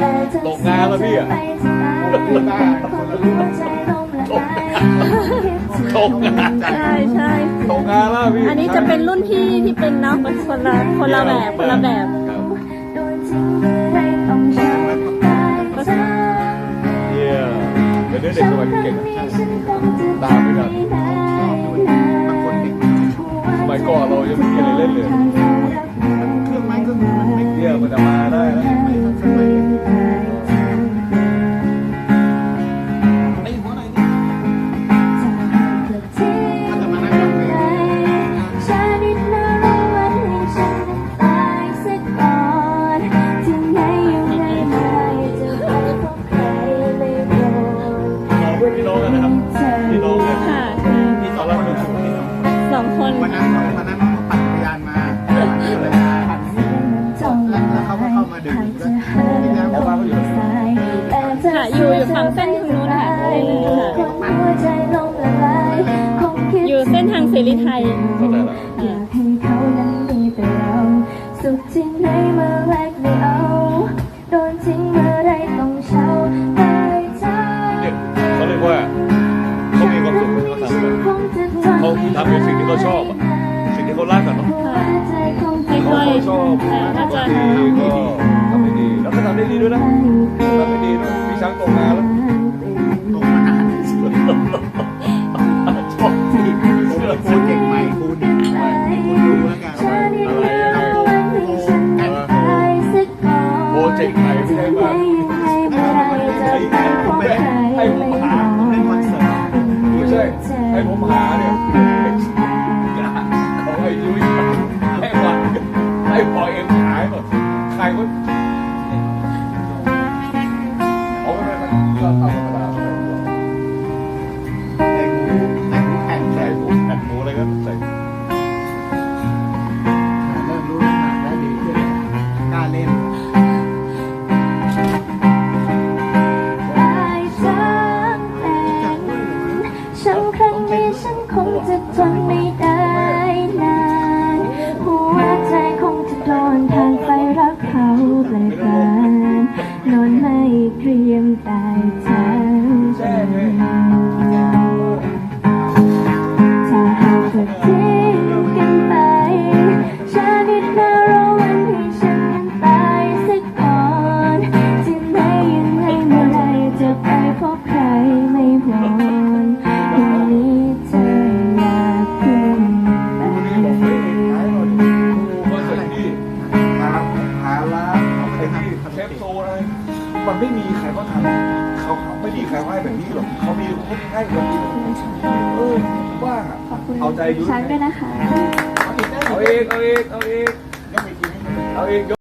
ต่จะตกงานแล้วพี่อะไปสบายคนหัวใจลมละลายตกงานใช่ใช่ตกงานแล้วพี่อันนี้จะเป็นรุ่นพี่ที่เป็นเนาะมันคนละคนละแบบคนละแบบครับโดนทิ้งเมื่อไรต้องช้ำตายซ้เยี่ยมเดี๋ยวเด็กำสมัยนี้เก่งนี้อะฉันคงจะตามไปก่อนได้บางคนเด็กสมัยก่อนเรายังไม่มีอะไรเล่นเลย วันนั้นวันนั้นเขาปั่นจักรยานมาปั่นที่เลยปั่นที่แล้วเขาก็เข้ามาดื่มด้วยเพราะว่าเขาอยู่ตรงนี้ค่ะอยู่อยู่ฝั่งเส้นทางนู้นค่ะเส้นนู้นค่ะหัวใจลมละลายคงคิดอยู่เส้นทางเสรีไทย เขาทำในสิ่งที่เขาชอบอะสิ่งที่เขารักอะเนาะไม่เขาค่อยชอบแต่ถ้าจะดีก็ทำได้ดีแล้วก็ทำได้ดีด้วยนะทำได้ดีด้วยมีช้างตกงานแล้วตกมานานชอบที่โปรเจกต์ใหม่คุณคุณดูแล้วกันอะไรอะโปรเจกต์ใหม่ไม่ใช่ว่าให้ผม ก มันไม่มีใครเขาทำเขาไม่มีใครให้แบบนี้หรอกเขามีเขาให้แบบนี้เออว่าขอบคุณเอาใจยุ้ยช้างด้วยนะคะเอาอีกได้เอาเองเอาเองเอาเองยังไม่กินเอาเอง